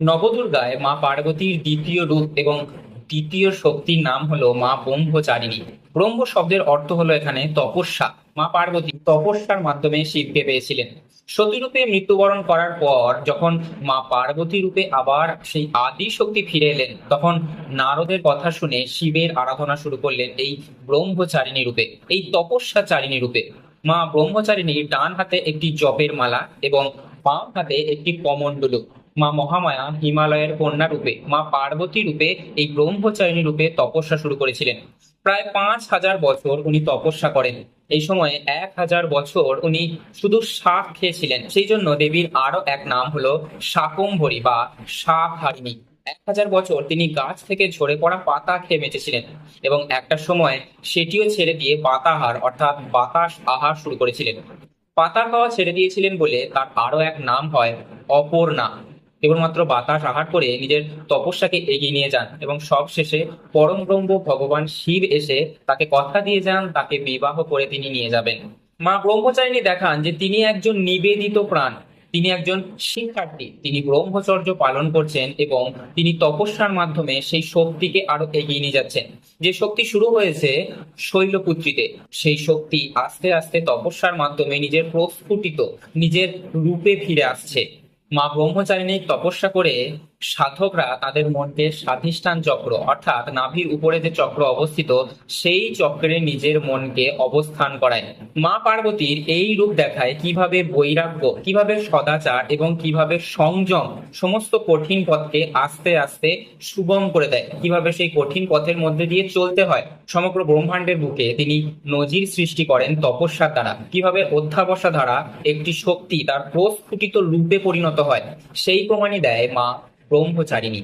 নবদুর্গায় মা পার্বতীর দ্বিতীয় রূপ এবং দ্বিতীয় শক্তির নাম হলো মা ব্রহ্মচারিণী। ব্রহ্ম শব্দের অর্থ হলো এখানে তপস্যা। মা পার্বতী তপস্যার মাধ্যমে শিবকে পেয়েছিলেন। সতীরূপে মৃত্যুবরণ করার পর যখন মা পার্বতী রূপে আবার সেই আদি শক্তি ফিরে এলেন, তখন নারদের কথা শুনে শিবের আরাধনা শুরু করলেন এই ব্রহ্মচারিণী রূপে, এই তপস্যাচারিণী রূপে। মা ব্রহ্মচারিণীর ডান হাতে একটি জপের মালা এবং বাম হাতে একটি কমণ্ডলু। মা মহামায়া হিমালয়ের কন্যা রূপে, মা পার্বতী রূপে, এই ব্রহ্মচারিণী রূপে তপস্যা শুরু করেছিলেন। প্রায় পাঁচ হাজার বছর উনি তপস্যা করেন। এই সময়ে এক হাজার বছর উনি শুধু শাক খেয়েছিলেন। সেই জন্য দেবীর আরও এক নাম হলো শাকম্ভরী বা শাকহারিণী। এক হাজার বছর তিনি গাছ থেকে ঝরে পড়া পাতা খেয়ে বেঁচেছিলেন এবং একটা সময় সেটিও ছেড়ে দিয়ে পাতাহার অর্থাৎ বাতাস আহার শুরু করেছিলেন। পাতা খাওয়া ছেড়ে দিয়েছিলেন বলে তার আরও এক নাম হয় অপর্ণা। কেবলমাত্র বাতাস আহার করে নিজের তপস্যাকে এগিয়ে নিয়ে যান এবং সব শেষে পরম ব্রহ্ম ভগবান শিব এসে তাকে কথা দিয়ে যান, তাকে বিবাহ করে তিনি নিয়ে যাবেন। মা ব্রহ্মচারিণী দেখান যে তিনি একজন নিবেদিত প্রাণ, তিনি একজন শিক্ষার্থী, তিনি ব্রহ্মচর্য পালন করছেন এবং তিনি তপস্যার মাধ্যমে সেই শক্তিকে আরও এগিয়ে নিয়ে যাচ্ছেন। যে শক্তি শুরু হয়েছে শৈলপুত্রীতে, সেই শক্তি আস্তে আস্তে তপস্যার মাধ্যমে নিজের প্রস্ফুটিত, নিজের রূপে ফিরে আসছে। মা ব্রহ্মচারিণী তপস্যা করে সাধকরা তাদের মধ্যে স্বাধিষ্ঠান চক্র, অর্থাৎ নাভির উপরে যে চক্র অবস্থিত, সেই চক্রে নিজের মনকে অবস্থান করায়। মা পার্বতীর এই রূপ দেখায় কীভাবে বৈরাগ্য, কীভাবে সদাচার এবং কীভাবে সংযম সমস্ত কঠিন পথকে আস্তে আস্তে সুগম করে দেয়। কীভাবে সেই কঠিন পথের মধ্যে দিয়ে চলতে হয়। সমগ্র ব্রহ্মাণ্ডের বুকে তিনি নজির সৃষ্টি করেন তপস্যার দ্বারা। কীভাবে অধ্যাবসা দ্বারা একটি শক্তি তার প্রস্ফুটিত রূপে পরিণত হয়, সেই প্রমাণই দেয় মা ব্রহ্মচারিণী